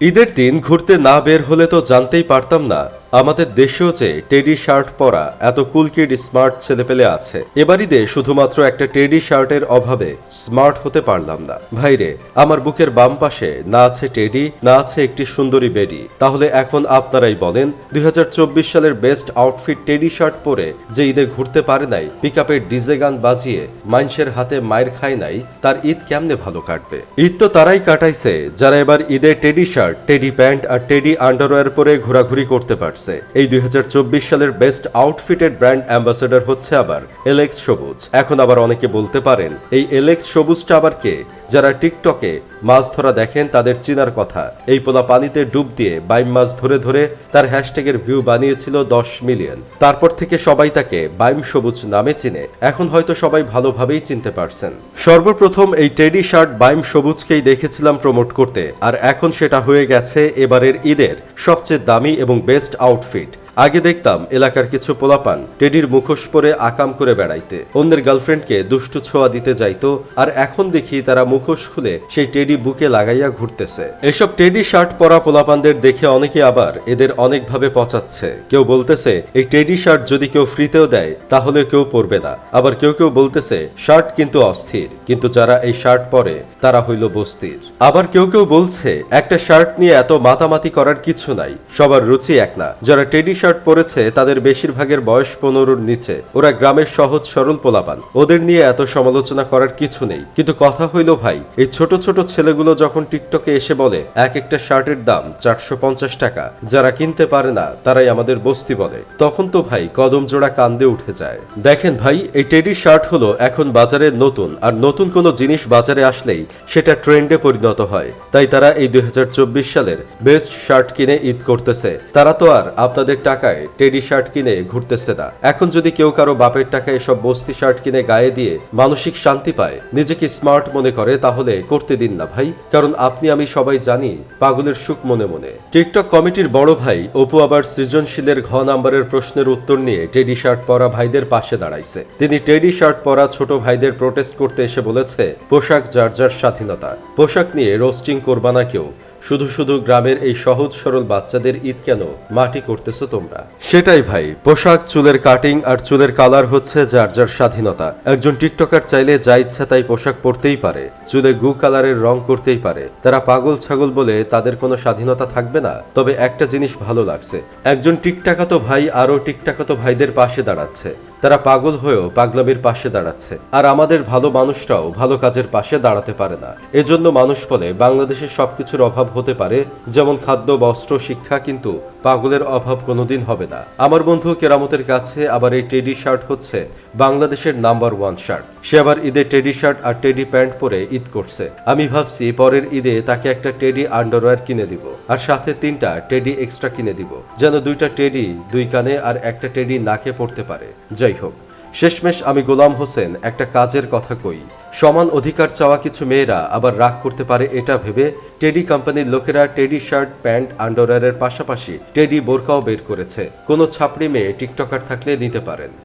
ঈদের দিন ঘুরতে না বের হলে তো জানতেই পারতাম না। আমাদের দেশেও যে টেডি শার্ট পরা এত কুলকিড স্মার্ট ছেলেপেলে আছে এবার ঈদে শুধুমাত্র একটা টেডি শার্টের অভাবে স্মার্ট হতে পারলাম না। ভাইরে আমার বুকের বাম পাশে না আছে টেডি, না আছে একটি সুন্দরী বেডি। তাহলে এখন আপনারাই বলেন, দুই হাজার চব্বিশ সালের বেস্ট আউটফিট টেডি শার্ট পরে যে ঈদে ঘুরতে পারে নাই পিক আপের ডিজে গান বাজিয়ে মানুষের হাতে মায়ের খায় নাই, তার ঈদ কেমনে ভালো কাটবে? ঈদ তো তারাই কাটাইছে, যারা এবার ঈদে টেডি শার্ট, টেডি প্যান্ট আর টেডি আন্ডারওয়্যার পরে ঘোরাঘুরি করতে পারছে। এই দুই হাজার চব্বিশ সালের বেস্ট আউটফিটেড ব্র্যান্ড অ্যাম্বাসেডর হচ্ছে আবার এলেক্স সবুজ। এখন আবার অনেকে বলতে পারেন, এই এলেক্স সবুজটা আবার কে? যারা টিকটকে মাছ ধরা দেখেন তাদের চিনার কথা। এই পোলা পানিতে ডুব দিয়ে বাইম মাছ ধরে ধরে তার হ্যাশট্যাগের ভিউ বানিয়েছিল দশ মিলিয়ন। তারপর থেকে সবাই তাকে বাইম সবুজ নামে চিনে। এখন হয়তো সবাই ভালোভাবেই চিনতে পারছেন। সর্বপ্রথম এই টেডি শার্ট বাইম সবুজকেই দেখেছিলাম প্রমোট করতে। আর এখন সেটা হয়ে গেছে এবারের ঈদের সবচেয়ে দামি এবং বেস্ট আউটফিট আগে দেখতাম এলাকার কিছু পোলাপান টেডির মুখোশ পরে আকাম করে বেড়াইতে। অন্যের গার্লফ্রেন্ডকে দুষ্টু ছোঁয়া দিতে যাইতো, আর এখন দেখি তারা মুখোশ খুলে সেই টেডি বুকে লাগাইয়া ঘুরতেছে। এসব টেডি শার্ট পরা পোলাপানদের দেখে অনেকে আবার এদের অনেকভাবে পচাচ্ছে। কেউ বলতেছে, এই টেডি শার্ট যদি কেউ ফ্রিতেও দেয়, তাহলে কেউ পরবে না। আবার কেউ কেউ বলতেছে, শার্ট কিন্তু অস্থির, কিন্তু যারা এই শার্ট পরে, তারা হইল বস্তির। আবার কেউ কেউ বলছে, একটা শার্ট নিয়ে এত মাতামাতি করার কিছু নাই, সবার রুচি এক না। যারা টেডি শার্ট পরেছে তাদের বেশিরভাগের বয়স পনেরোর নিচে। ওরা গ্রামের সহজ, সরল পোলাপান। ওদের নিয়ে এত সমালোচনা করার কিছু নেই। কিন্তু কথা হইল, ভাই, এই ছোট ছোট ছেলেগুলো যখন টিকটকে এসে বলে, এক একটা শার্টের দাম চারশো পঞ্চাশ টাকা, যারা কিনতে পারে না, তারাই আমাদের বস্তি বলে, তখন তো ভাই কদম জোড়া কান্দে উঠে যায়। দেখেন ভাই, এই টেডি শার্ট হলো এখন বাজারে নতুন, আর নতুন কোনো জিনিস বাজারে আসলেই সেটা ট্রেন্ডে পরিণত হয়। তাই তারা এই দুই হাজার চব্বিশ সালের বেস্ট শার্ট কিনে ঈদ করতেছে। তারা তো আর আপনাদের টাকায় টেডি শার্ট কিনে ঘুরতেছে না। এখন যদি কেউ কারও বাপের টাকায় এসব বস্তি শার্ট কিনে গায়ে দিয়ে মানসিক শান্তি পায়, নিজেকে স্মার্ট মনে করে, তাহলে করতে দিন না ভাই। কারণ আপনি, আমি সবাই জানি, পাগলের সুখ মনে মনে। টিকটক কমিটির বড় ভাই অপু আবার সৃজনশীলের ঘ নাম্বারের প্রশ্নের উত্তর নিয়ে টেডি শার্ট পরা ভাইদের পাশে দাঁড়াইছে। তিনি টেডি শার্ট পরা ছোট ভাইদের প্রোটেস্ট করতে এসে বলেছে, পোশাক যার যার স্বাধীনতা। পোশাক নিয়ে রোস্টিং করবা না কেউ। শুধু শুধু গ্রামের এই সহজ সরল বাচ্চাদের ঈদ কেন মাটি করতেছো তোমরা? সেটাই ভাই, পোশাক, চুলের কাটিং আর চুলের কালার হচ্ছে যার যার স্বাধীনতা। একজন টিকটকার চাইলে যা ইচ্ছা তাই পোশাক পরতেই পারে, চুলে গু কালারের রং করতেই পারে। তারা পাগল ছাগল বলে তাদের কোনো স্বাধীনতা থাকবে না, তবে একটা জিনিস ভালো লাগছে। একজন টিকটাকাতো ভাই আরও টিকটাকাতো ভাইদের পাশে দাঁড়াচ্ছে। তারা পাগল হয়েও পাগলামির পাশে দাঁড়াচ্ছে। আর আমাদের ভালো মানুষরাও ভালো কাজের পাশে দাঁড়াতে পারে না। এজন্য মানুষ বলে বাংলাদেশের সবকিছুর অভাব হতে পারে, যেমন খাদ্য, বস্ত্র, শিক্ষা, কিন্তু পাগলের অভাব কোনোদিন হবে না। আমার বন্ধু কেরামতের কাছে আবার এই টেডি শার্ট হচ্ছে বাংলাদেশের নাম্বার ওয়ান শার্ট। সে আবার ঈদে টেডি শার্ট আর টেডি প্যান্ট পরে ঈদ করছে। আমি ভাবছি পরের ঈদে তাকে একটা টেডি আন্ডারওয়্যার কিনে দিব আর সাথে তিনটা টেডি এক্সট্রা কিনে দিব, যেন দুইটা টেডি দুই কানে আর একটা টেডি নাকে পড়তে পারে। যাই হোক, শেষমেশ আমি গোলাম হোসেন একটা কাজের কথা কই। সমান অধিকার চাওয়া কিছু মেয়েরা আবার রাগ করতে পারে এটা ভেবে টেডি কোম্পানির লোকেরা টেডি শার্ট, প্যান্ট, আন্ডারওয়্যারের পাশাপাশি টেডি বোরকাও বের করেছে। কোনো ছাপড়ি মেয়ে টিকটকার থাকলে নিতে পারেন।